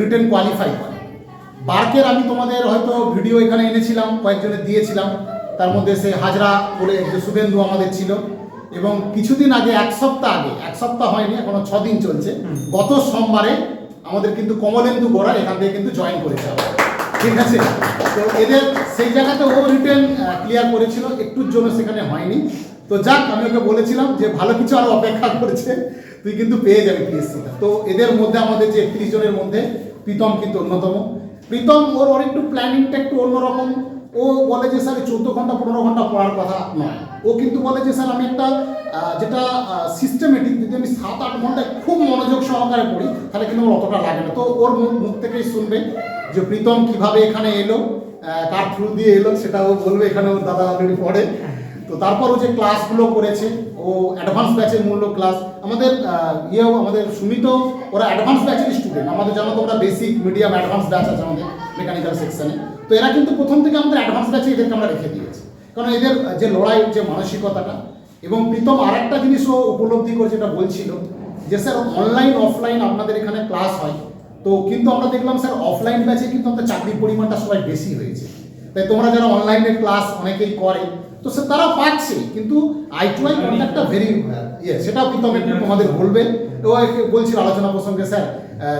Written qualify করে। বার্কের আমি তোমাদের হয়তো ভিডিও এখানে এনেছিলাম কয়েকজনের দিয়েছিলাম। তার মধ্যে সে হাজরা বলে যে শুভেন্দু আমাদের ছিল। এবং কিছুদিন আগে এক সপ্তাহ আগে এক সপ্তাহ হয়নি এখনও ছ দিন চলছে গত সোমবারে আমাদের কিন্তু কমলেন্দু গোড়া এখান থেকে কিন্তু জয়েন করেছে। ঠিক আছে? তো এদের সেই জায়গাতে ও রিটেন ক্লিয়ার করেছিল। একটুর জন্য সেখানে হয়নি। তো যাক আমি ওকে বলেছিলাম যে ভালো কিছু আরও অপেক্ষা করেছে। তুই কিন্তু পেয়ে যাবি পিএসসিটা তো এদের মধ্যে আমাদের যে একত্রিশ জনের মধ্যে প্রীতম কিন্তু অন্যতম। প্রীতম, ওর ওর একটু প্ল্যানিংটা একটু অন্যরকম। ও বলে যে, স্যার চোদ্দ ঘণ্টা, পনেরো ঘণ্টা পড়ার কথা নয় ও কিন্তু বলে যে, স্যার, আমি একটা যেটা সিস্টেমেটিক যদি আমি সাত আট ঘন্টায় খুব মনোযোগ সহকারে পড়ি, তাহলে কিন্তু ওর অতটা লাগে না। তো ওর মুখ থেকেই শুনবে যে, প্রীতম কীভাবে এখানে এলো কার থ্রু দিয়ে এলো সেটা ও বলবে। এখানে ওর দাদা অলরেডি পড়ে। তো তারপর ও যে ক্লাসগুলো করেছে, ও অ্যাডভান্স ব্যাচের মূল্য ক্লাস আমাদের ইয়েও, আমাদের সুমিত, ওরা অ্যাডভান্স ব্যাচের স্টুডেন্ট আমাদের জানো তো ওরা বেসিক মিডিয়াম অ্যাডভান্স ব্যাচ আছে আমাদের মেকানিক্যাল সেকশনে তো এরা কিন্তু প্রথম থেকে আমাদের অ্যাডভান্স ব্যাচে এদেরকে আমরা রেখে দিয়েছি। কারণ এদের যে লড়াই, যে মানসিকতাটা, এবং প্রীতম আর একটা জিনিসও উপলব্ধি করে যেটা বলছিল, যে স্যার অনলাইন অফলাইন আপনাদের এখানে ক্লাস হয়। তো কিন্তু আমরা দেখলাম স্যার অফলাইন ব্যাচে কিন্তু আমাদের চাকরির পরিমাণটা সবাই বেশি হয়েছে। তাই তোমরা যারা অনলাইনে ক্লাস অনেকেই করে তো সে তারা পাচ্ছে কিন্তু আই টু আই কন্ট্যাক্টটা ভেরি ইয়ে সেটা প্রীতম একটু তোমাদের বলবে। ও বলছিল আলোচনা প্রসঙ্গে স্যার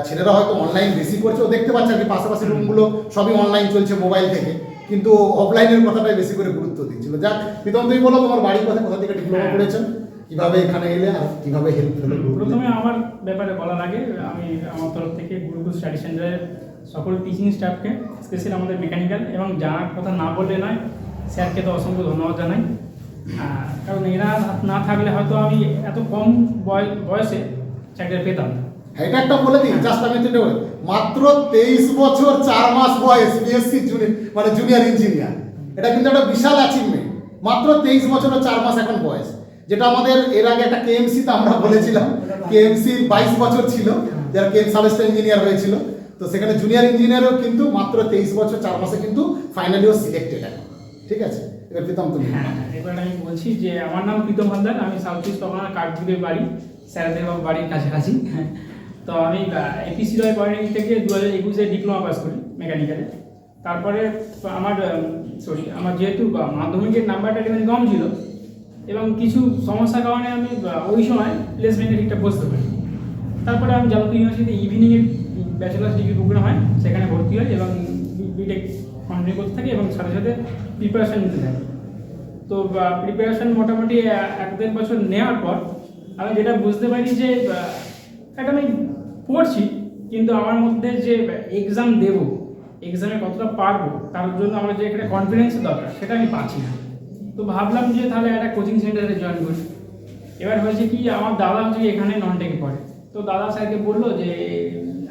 ছেলেরা হয়তো অনলাইন বেশি করছে। ও দেখতে পাচ্ছে আর কি পাশাপাশি রুমগুলো সবই অনলাইন চলছে মোবাইল থেকে কিন্তু অফলাইনের কথাটাই বেশি করে গুরুত্ব দিচ্ছিল। যাক প্রীতম তুমি বলো তোমার বাড়ির কথা কোথা থেকে ডিপ্লোমা করেছ? কীভাবে এখানে এলে আর কীভাবে হেল্প হলো প্রথমে আমার ব্যাপারে বলার আগে আমি আমার তরফ থেকে গুরুকুল স্টাডি সেন্টারের সকল টিচিং স্টাফকে স্পেশালি আমাদের মেকানিক্যাল এবং জানার কথা না বললে নয় স্যারকে তো অসংখ্য ধন্যবাদ জানাই। কারণ এরা না থাকলে হয়তো আমি এত কম বয়- বয়সে চাকরিটা পেতাম হ্যাঁ, এটা একটা বলে দিই জাস্ট আমি এটা মাত্র তেইশ বছর চার মাস বয়স বিএসসি জুনিয়র মানে জুনিয়র ইঞ্জিনিয়ার এটা কিন্তু একটা বিশাল অ্যাচিভমেন্ট মাত্র তেইশ বছর ও চার মাস এখন বয়স। যেটা আমাদের এর আগে একটা কেএমসি তে আমরা বলেছিলাম। কেএমসি বাইশ বছর ছিল যারা কেএম সাবেস্টার ইঞ্জিনিয়ার হয়েছিল। তো সেখানে জুনিয়র ইঞ্জিনিয়ারও কিন্তু মাত্র তেইশ বছর, চার মাসে কিন্তু ফাইনালিও সিলেক্টেড এখন। ঠিক আছে? এবার প্রীতম, তুমি হ্যাঁ এবার আমি বলছি যে আমার নাম প্রীতম হালদার, আমি সাউথ ইস্ট পরগনার কাঠপুরের বাড়ি স্যারদের বাড়ির কাছাকাছি। তো আমি এপিসি রয় পলিটেকনিক থেকে দু হাজার একুশে ডিপ্লোমা পাস করি মেকানিক্যালে তারপরে আমার সরি আমার যেহেতু মাধ্যমিকের নাম্বারটা একটু কম ছিল, এবং কিছু সমস্যার কারণে আমি ওই সময় প্লেসমেন্টের দিকটা বসতে পারি তারপরে আমি যাদবপুর ইউনিভার্সিটি ইভিনিংয়ের ব্যাচেলার্স ডিগ্রি প্রোগ্রাম হয়, সেখানে ভর্তি হই এবং বিটেক কন্টিনিউ করতে থাকি এবং সাথে সাথে প্রিপারেশন নিতে থাকি। তো প্রিপারেশন মোটামুটি এক দেড় বছর নেওয়ার পর আমি যেটা বুঝতে পারি যে একটা আমি পড়ছি, কিন্তু আমার মধ্যে যে এক্সাম দেবো এক্সামে কতটা পারব, তার জন্য আমার যে একটা কনফিডেন্স দরকার, সেটা আমি পাচ্ছি না। তো ভাবলাম যে তাহলে একটা কোচিং সেন্টারে জয়েন করি। এবার হয়েছে কি, আমার দাদা হচ্ছে এখানে নন টেকে পড়ে। তো দাদা স্যারকে বলল যে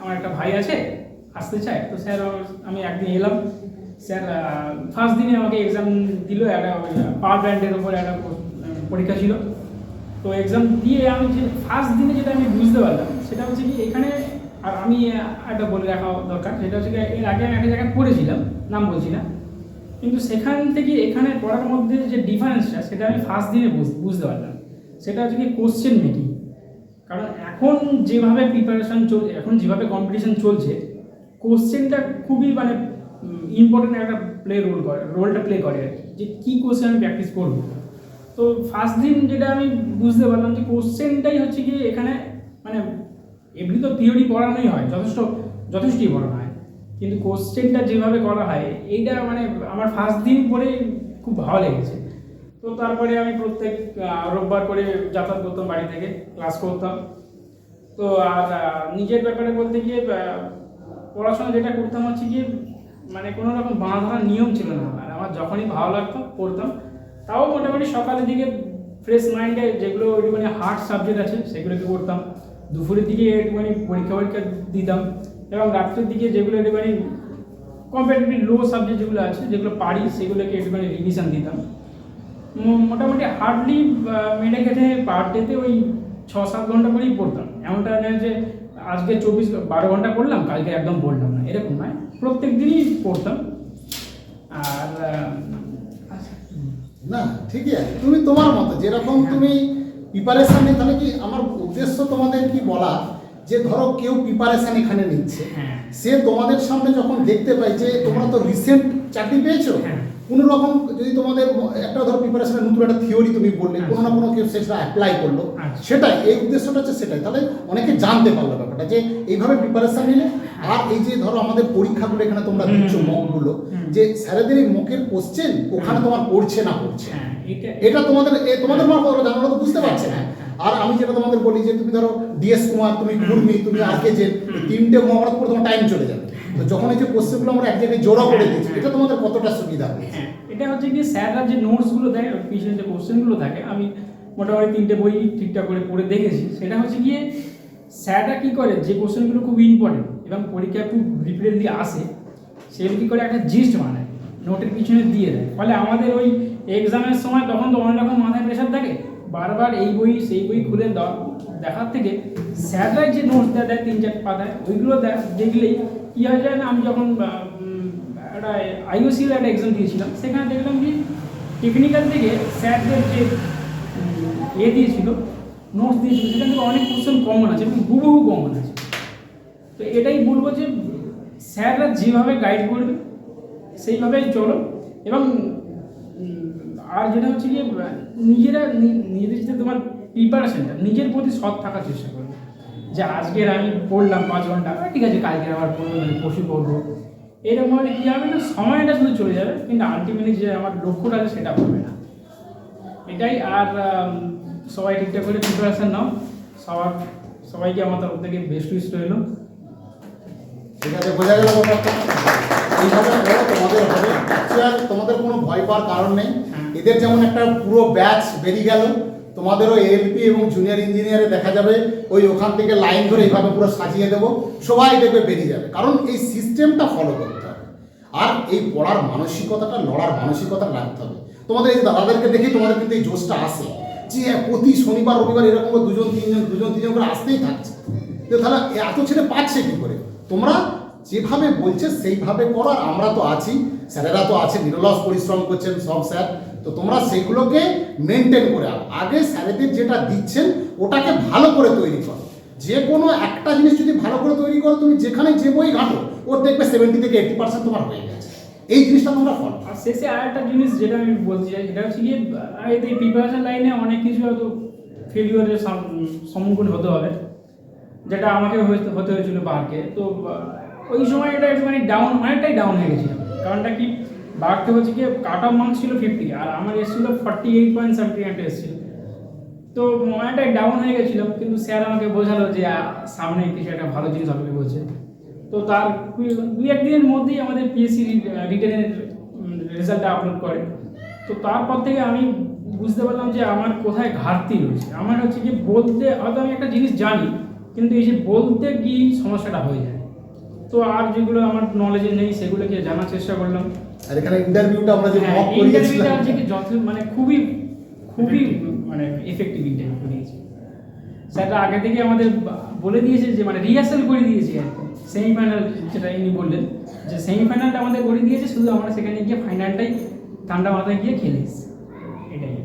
আমার একটা ভাই আছে, আসতে চায়। তো স্যার, আমি একদিন এলাম। স্যার ফার্স্ট দিনে আমাকে এক্সাম দিল, একটা পাওয়ার ব্র্যান্ডের উপরে একটা পরীক্ষা ছিল। তো এক্সাম দিয়ে আমি যে ফার্স্ট দিনে যেটা আমি বুঝতে পারলাম, সেটা হচ্ছে কি এখানে, আর আমি একটা বলে রাখা দরকার, সেটা হচ্ছে কি এর আগে আমি একটা জায়গায় পড়েছিলাম, নাম বলছি না। কিন্তু সেখান থেকে এখানে পড়ার মধ্যে যে ডিফারেন্সটা সেটা আমি ফার্স্ট দিনে বুঝ- বুঝতে পারলাম। সেটা হচ্ছে কি কোশ্চেন মেকিং কারণ এখন যেভাবে প্রিপারেশন চলছে এখন যেভাবে কম্পিটিশন চলছে কোশ্চেনটা খুবই মানে ইম্পর্টেন্ট একটা প্লে রোল করে রোলটা প্লে করে যে কী কোশ্চেন আমি প্র্যাকটিস করব। তো ফার্স্ট দিন যেটা আমি বুঝতে পারলাম যে কোশ্চেনটাই হচ্ছে কি এখানে মানে এমনি তো থিওরি পড়ানোই হয়, যথেষ্ট, যথেষ্টই পড়ানো হয়। কিন্তু কোশ্চেনটা যেভাবে করা হয়, এইটা মানে আমার ফার্স্ট দিন পরে খুব ভালো লেগেছে। তো তারপরে আমি প্রত্যেক রোববার করে যাতায়াত করতাম বাড়ি থেকে, ক্লাস করতাম। তো আর নিজের ব্যাপারে বলতে গিয়ে পড়াশোনা যেটা করতাম হচ্ছে গিয়ে মানে কোনো রকম বাঁধা ধরার নিয়ম ছিল না। আর আমার যখনই ভালো লাগতো, পড়তাম। তাও মোটামুটি সকালের দিকে ফ্রেশ মাইন্ডে যেগুলো একটুখানি হার্ড সাবজেক্ট আছে, সেগুলোকে করতাম দুপুরের দিকে একটুখানি পরীক্ষা পরীক্ষা দিতাম এবং রাত্রের দিকে যেগুলো একটুখানি কম্পারেটিভলি লো সাবজেক্ট যেগুলো আছে, যেগুলো পারি, সেগুলোকে একটুখানি রিভিশন দিতাম। মোটামুটি হার্ডলি মেনে কেটে পার ডেতে ওই ছ সাত ঘণ্টা করেই পড়তাম। এমনটা নয় যে আজকে চব্বিশ বারো ঘণ্টা পড়লাম কালকে একদম পড়লাম না। এরকম নয়। প্রত্যেক দিনই পড়তাম। আর না ঠিকই আছে। তুমি তোমার মতো যেরকম তুমি প্রিপারেশন নিয়ে তাহলে কি আমার উদ্দেশ্য তোমাদের কি বলা? যে ধরো কেউ প্রিপারেশন এখানে নিচ্ছে। হ্যাঁ। সে তোমাদের সামনে যখন দেখতে পাই যে তোমরা তো রিসেন্ট চাকরি পেয়েছ হ্যাঁ। কোনো রকম যদি তোমাদের একটা ধরো প্রিপারেশনের নতুন একটা থিওরি তুমি বললে কোনো না কোনো কেউ সেটা অ্যাপ্লাই করল। আচ্ছা। সেটাই এই উদ্দেশ্যটা হচ্ছে সেটাই। তাহলে অনেকে জানতে পারল ব্যাপারটা যে এইভাবে প্রিপারেশন নিলে আর এই যে ধরো আমাদের পরীক্ষাগুলো এখানে তোমরা দিচ্ছ মকগুলো যে স্যারেদের এই মকের কোশ্চেন ওখানে তোমার পড়ছে না পড়ছে। হ্যাঁ এটা তোমাদের তোমাদের মা কথা জানো তো বুঝতে পারছে না। হ্যাঁ, আর আমি যেটা তোমাদের বলি যে তুমি ধরো ডিএস কুমার তুমি কুর্মি তুমি আর কে যে তিনটে মহাভারত পড়ে তোমার টাইম চলে যাবে। তো যখন এই যে কোশ্চেনগুলো আমরা এক জায়গায় জোড়া করে দিচ্ছি এটা তোমাদের কতটা সুবিধা হয়েছে? হ্যাঁ এটা হচ্ছে কি স্যাররা যে নোটসগুলো দেয় পিছনে যে কোশ্চেনগুলো থাকে আমি মোটামুটি তিনটে বই ঠিকঠাক করে পড়ে দেখেছি। সেটা হচ্ছে গিয়ে স্যাররা কী করে যে কোশ্চেনগুলো খুব ইম্পর্টেন্ট এবং পরীক্ষায় খুব রিপিটেডলি আসে সেগুলো কী করে একটা জিস্ট বানায় নোটের পিছনে দিয়ে দেয়। ফলে আমাদের ওই এক্সামের সময় তখন তো অনেক রকম মাথায় প্রেশার থাকে। বারবার এই বই, সেই বই খুলে দেখার থেকে স্যাররা যে নোটস দেয় দেয় তিন চার পাতায় ওইগুলো দেখলেই কী হয় যায় না আমি যখন একটা আইওসির একটা এক্সাম দিয়েছিলাম, সেখানে দেখলাম যে টেকনিক্যাল থেকে স্যারদের যে এ দিয়েছিল নোটস দিয়েছিল, সেখান থেকে অনেক কোশ্চেন কমন আছে এবং হুবহু কমন আছে। তো এটাই বলব যে স্যাররা যেভাবে গাইড করবে, সেইভাবেই চলো এবং আর যেটা হচ্ছে কি, নিজেরা নিজেদের যে তোমার প্রিপারেশনটা নিজের প্রতি সৎ থাকার চেষ্টা করবে যে আজকের আমি পড়লাম পাঁচ ঘণ্টা, ঠিক আছে, কালকে আবার পড়ব পশু পড়ব। এরকম হলে কী হবে না, সময়টা শুধু চলে যাবে, কিন্তু আলটিমেটলি যে আমার লক্ষ্যটা আছে সেটা হবে না। এটাই, আর সবাই ঠিকঠাক করে প্রিপারেশন নাও। সবার, সবাইকে আমার তরফ থেকে বেস্ট উইশ রইল। ঠিক আছে, বোঝা গেল তোমাদের হবে। তোমাদের কোনো ভয় পাওয়ার কারণ নেই। এদের যেমন একটা পুরো ব্যাচ বেরিয়ে গেল, তোমাদেরও এলপি এবং জুনিয়র ইঞ্জিনিয়ারে দেখা যাবে, ওই ওখান থেকে লাইন ধরে এইভাবে পুরো সাজিয়ে দেবো, সবাই দেখবে বেরিয়ে যাবে। কারণ এই সিস্টেমটা ফলো করতে হবে। আর এই পড়ার মানসিকতাটা, লড়ার মানসিকতা রাখতে হবে। তোমাদের এই দাদাদেরকে দেখেই তোমাদের কিন্তু এই জোশটা আসে। যে প্রতি শনিবার, রবিবার এরকম দুজন, তিনজন দুজন, তিনজন করে আসতেই থাকছে। তো তাহলে এত ছেলে পাচ্ছে কি করে? তোমরা যেভাবে বলছে সেইভাবে করো, আর আমরা তো আছি, স্যারেরা তো আছে, নিরলস পরিশ্রম করছেন সব স্যার। তো তোমরা সেগুলোকে মেনটেন করে আগে স্যারেদের যেটা দিচ্ছেন, ওটাকে ভালো করে তৈরি করো। যে কোনো একটা জিনিস যদি ভালো করে তৈরি করো, তুমি যেখানে যে বই ঘাঁটো, ওর দেখবে সেভেন্টি থেকে এইটি পার্সেন্ট তোমার হয়ে গেছে। এই জিনিসটা তোমরা ফলো আর শেষে আর একটা জিনিস যেটা আমি বলতে চাই, সেটা হচ্ছে গিয়ে এই প্রিপারেশন লাইনে অনেক কিছু হয়তো ফেলিওরের সম্মুখীন হতে হবে, যেটা আমাকে হতে হয়েছিল বারকে। তো ওই সময় এটা একটুখানি ডাউন অনেকটাই ডাউন হয়ে গেছিলাম। কারণটা কি? বারকে হচ্ছে গিয়ে কাট অফ মার্কস ছিল ফিফটি আর আমার এসেছিল ফর্টি এইট পয়েন্ট সামথিং একটা এসেছিল। তো অনেকটাই ডাউন হয়ে গেছিলাম কিন্তু স্যার আমাকে বোঝালো যে সামনে কিছু একটা ভালো জিনিস হবে বলছে। তো তার দুই- একদিনের মধ্যেই আমাদের পিএসসি রিটার্নের রেজাল্টটা আপলোড করে। তো তারপর থেকে আমি বুঝতে পারলাম যে আমার কোথায় ঘাটতি রয়েছে। আমার হচ্ছে কি বলতে, হয়তো আমি একটা জিনিস জানি, কিন্তু এই যে বলতে গিয়েই সমস্যাটা হয়ে যায়। তো আর যেগুলো আমার নলেজে নেই, সেগুলোকে জানার চেষ্টা করলাম। আর এখানে ইন্টারভিউটা আমরা যে হ্যাঁ মক ইন্টারভিউটা করিয়েছিলাম যথেষ্ট মানে খুবই খুবই মানে এফেক্টিভ ইন্টারভিউ করিয়েছে। স্যাররা আগে থেকে আমাদের বলে দিয়েছে যে মানে রিহার্সাল করে দিয়েছে সেমিফাইনাল যেটা ইনি বললেন যে সেমিফাইনালটা আমাদের করে দিয়েছে শুধু আমরা সেখানে গিয়ে ফাইনালটাই ঠান্ডা মাথায় গিয়ে খেলে এটাই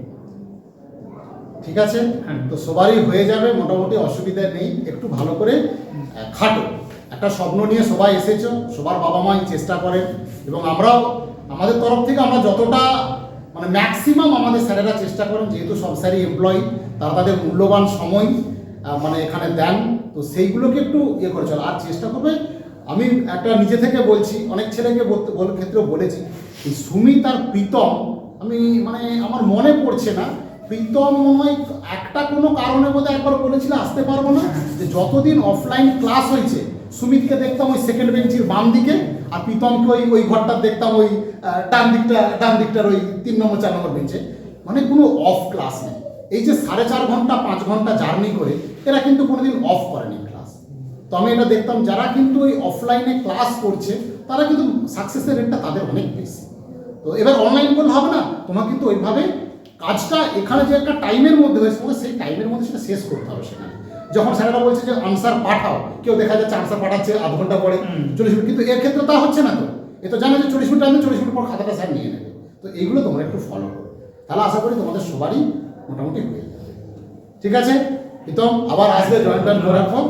ঠিক আছে? হ্যাঁ। তো সবারই হয়ে যাবে মোটামুটি অসুবিধা নেই। একটু ভালো করে খাটো। একটা স্বপ্ন নিয়ে সবাই এসেছ সবার বাবা মাই চেষ্টা করেন। এবং আমরাও আমাদের তরফ থেকে আমরা যতটা মানে ম্যাক্সিমাম আমাদের স্যারেরা চেষ্টা করেন, যেহেতু সব স্যারই এমপ্লয়ি তারা তাদের মূল্যবান সময় মানে এখানে দেন। তো সেইগুলোকে একটু ইয়ে করে চলো। আর চেষ্টা করবে, আমি একটা নিজে থেকে বলছি, অনেক ছেলেকে বলতে, বল, ক্ষেত্রেও বলেছি এই সুমিত আর প্রীতম, আমি মানে আমার মনে পড়ছে না, প্রীতম মনে হয় একটা কোনো কারণে বোধহয় একবার বলেছিল, আসতে পারব না। যে যতদিন অফলাইন ক্লাস হয়েছে, সুমিতকে দেখতাম ওই সেকেন্ড বেঞ্চির বাম দিকে আর প্রীতমকে ওই ওই ঘরটা দেখতাম, ওই ডান দিকটা, ডান দিকটার ওই তিন নম্বর, চার নম্বর বেঞ্চে মানে কোনো অফ ক্লাস নেই। এই যে সাড়ে চার ঘণ্টা, পাঁচ ঘণ্টা জার্নি করে, এরা কিন্তু কোনোদিন অফ করেনি ক্লাস তো আমি এটা দেখতাম, যারা কিন্তু ওই অফলাইনে ক্লাস করছে, তারা কিন্তু সাকসেসের রেটটা তাদের অনেক বেশি। তো এবার অনলাইন করলে হবে না? তোমার কিন্তু ওইভাবে কাজটা এখানে যে একটা টাইমের মধ্যে হয়েছে, তোমাকে সেই টাইমের মধ্যে সেটা শেষ করতে হবে সেখানে। যখন স্যারেরা বলছে যে আনসার পাঠাও কেউ দেখা যাচ্ছে আনসার পাঠাচ্ছে আধ ঘণ্টা পরে। চল্লিশ মিনিট কিন্তু এর ক্ষেত্রে তা হচ্ছে না তো। এ তো জানে যে চল্লিশ মিনিট আনবে চল্লিশ মিনিট পর খাতাটা স্যার নিয়ে নেবে। তো এইগুলো তোমরা একটু ফলো করো। তাহলে আশা করি তোমাদের সবারই মোটামুটি হয়ে যাবে। ঠিক আছে? প্রীতম আবার আসবে জয়েন টয়েন করার পর।